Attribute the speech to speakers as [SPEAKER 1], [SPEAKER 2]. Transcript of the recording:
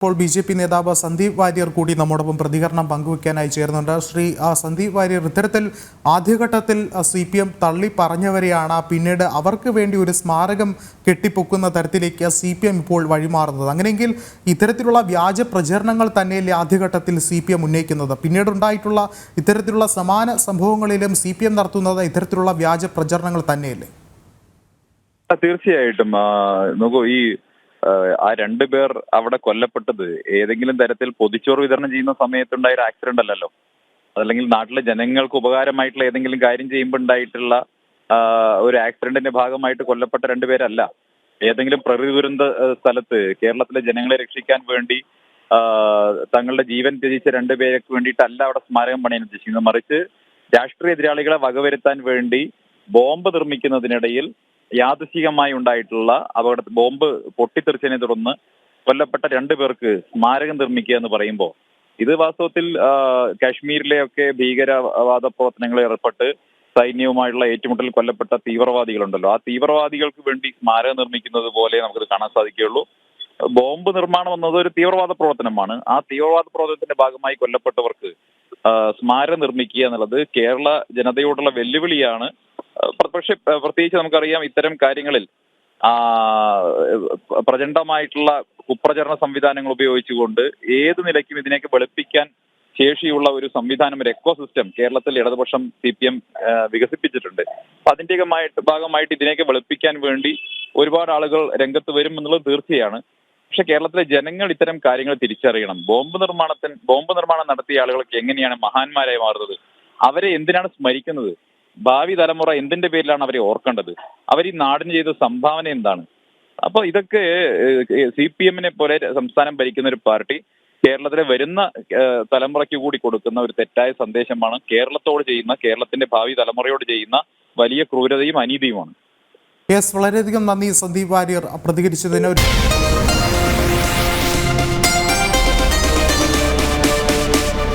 [SPEAKER 1] ഇപ്പോൾ B J P നേതാവ് സന്ദീപ് വാര്യർ കൂടി നമ്മോടൊപ്പം പ്രതികരണം പങ്കുവയ്ക്കാനായി ചേർന്നുണ്ട് ശ്രീ സന്ദീപ് വാര്യർ ഇത്തരത്തിൽ ആദ്യഘട്ടത്തിൽ സി പി എം തള്ളി പറഞ്ഞവരെയാണ് പിന്നീട് അവർക്ക് വേണ്ടി ഒരു സ്മാരകം കെട്ടിപ്പൊക്കുന്ന തരത്തിലേക്ക് സി പി എം ഇപ്പോൾ വഴിമാറുന്നത്. അങ്ങനെയെങ്കിൽ ഇത്തരത്തിലുള്ള വ്യാജ പ്രചരണങ്ങൾ തന്നെയല്ലേ ആദ്യഘട്ടത്തിൽ സി പി എം ഉന്നയിക്കുന്നത്? പിന്നീടുണ്ടായിട്ടുള്ള ഇത്തരത്തിലുള്ള സമാന സംഭവങ്ങളിലും സി പി എം നടത്തുന്നത് ഇത്തരത്തിലുള്ള വ്യാജ പ്രചരണങ്ങൾ തന്നെയല്ലേ?
[SPEAKER 2] തീർച്ചയായിട്ടും നോക്കൂ ഈ ആ, രണ്ടു പേർ അവിടെ കൊല്ലപ്പെട്ടത്. ഏതെങ്കിലും തരത്തിൽ പൊതിച്ചോറ് വിതരണം ചെയ്യുന്ന സമയത്തുണ്ടായ ഒരു ആക്സിഡന്റ് അല്ലല്ലോ? അതല്ലെങ്കിൽ നാട്ടിലെ ജനങ്ങൾക്ക് ഉപകാരമായിട്ടുള്ള ഏതെങ്കിലും കാര്യം ചെയ്യുമ്പോൾ ഉണ്ടായിട്ടുള്ള ഒരു ആക്സിഡന്റിന്റെ ഭാഗമായിട്ട് കൊല്ലപ്പെട്ട രണ്ടുപേരല്ല ഏതെങ്കിലും പ്രകൃതി ദുരന്ത സ്ഥലത്ത് കേരളത്തിലെ ജനങ്ങളെ രക്ഷിക്കാൻ വേണ്ടി തങ്ങളുടെ ജീവൻ ത്യജിച്ച രണ്ടുപേർക്ക് വേണ്ടിയിട്ടല്ല അവിടെ സ്മാരകം പണിയാൻ ഉദ്ദേശിക്കുന്നത് മറിച്ച് രാഷ്ട്രീയ എതിരാളികളെ വകവരുത്താൻ വേണ്ടി ബോംബ് നിർമ്മിക്കുന്നതിനിടയിൽ യാദൃശികമായി ഉണ്ടായിട്ടുള്ള അപകട ബോംബ് പൊട്ടിത്തെറിച്ചതിനെ തുടർന്ന് കൊല്ലപ്പെട്ട രണ്ടു പേർക്ക് സ്മാരകം നിർമ്മിക്കുക എന്ന് പറയുമ്പോൾ ഇത് വാസ്തവത്തിൽ കാശ്മീരിലെ കാശ്മീരിലെയൊക്കെ ഭീകരവാദ പ്രവർത്തനങ്ങളിൽ ഏർപ്പെട്ട് സൈന്യവുമായുള്ള ഏറ്റുമുട്ടൽ കൊല്ലപ്പെട്ട തീവ്രവാദികളുണ്ടല്ലോ. ആ തീവ്രവാദികൾക്ക് വേണ്ടി സ്മാരകം നിർമ്മിക്കുന്നത് പോലെ നമുക്കത് കാണാൻ സാധിക്കുകയുള്ളൂ. ബോംബ് നിർമ്മാണം എന്നത് ഒരു തീവ്രവാദ പ്രവർത്തനമാണ്. ആ തീവ്രവാദ പ്രവർത്തനത്തിന്റെ ഭാഗമായി കൊല്ലപ്പെട്ടവർക്ക് സ്മാരകം നിർമ്മിക്കുക എന്നുള്ളത് കേരള ജനതയോടുള്ള വെല്ലുവിളിയാണ്. പക്ഷെ പ്രത്യേകിച്ച് നമുക്കറിയാം ഇത്തരം കാര്യങ്ങളിൽ പ്രചണ്ഡമായിട്ടുള്ള കുപ്രചരണ സംവിധാനങ്ങൾ ഉപയോഗിച്ചുകൊണ്ട് ഏത് നിലയ്ക്കും ഇതിനേക്ക് വെളുപ്പിക്കാൻ ശേഷിയുള്ള ഒരു സംവിധാനം ഒരു എക്കോ സിസ്റ്റം കേരളത്തിൽ ഇടതുപക്ഷം സി പി എം വികസിപ്പിച്ചിട്ടുണ്ട്. അതിന്റെ ഭാഗമായിട്ട് ഇതിനേക്ക് വെളുപ്പിക്കാൻ വേണ്ടി ഒരുപാട് ആളുകൾ രംഗത്ത് വരും എന്നുള്ളത് തീർച്ചയാണ്. പക്ഷെ കേരളത്തിലെ ജനങ്ങൾ ഇത്തരം കാര്യങ്ങൾ തിരിച്ചറിയണം. ബോംബ് നിർമ്മാണത്തിന് ബോംബ് നിർമ്മാണം നടത്തിയ ആളുകൾക്ക് എങ്ങനെയാണ് മഹാന്മാരായി മാറുന്നത്? അവരെ എന്തിനാണ് സ്മരിക്കുന്നത്? ഭാവി തലമുറ എന്തിന്റെ പേരിലാണ് അവരെ ഓർക്കേണ്ടത്? അവർ ഈ നാടിന് ചെയ്ത സംഭാവന എന്താണ്? അപ്പൊ ഇതൊക്കെ സി പി എമ്മിനെ പോലെ സംസ്ഥാനം ഭരിക്കുന്ന ഒരു പാർട്ടി കേരളത്തിലെ വരുന്ന തലമുറയ്ക്ക് കൂടി കൊടുക്കുന്ന ഒരു തെറ്റായ സന്ദേശമാണ് കേരളത്തോട് ചെയ്യുന്ന കേരളത്തിന്റെ ഭാവി തലമുറയോട് ചെയ്യുന്ന വലിയ ക്രൂരതയും അനീതിയുമാണ്.
[SPEAKER 1] വളരെയധികം നന്ദി സന്ദീപ് വാര്യർ പ്രതികരിച്ചതിന്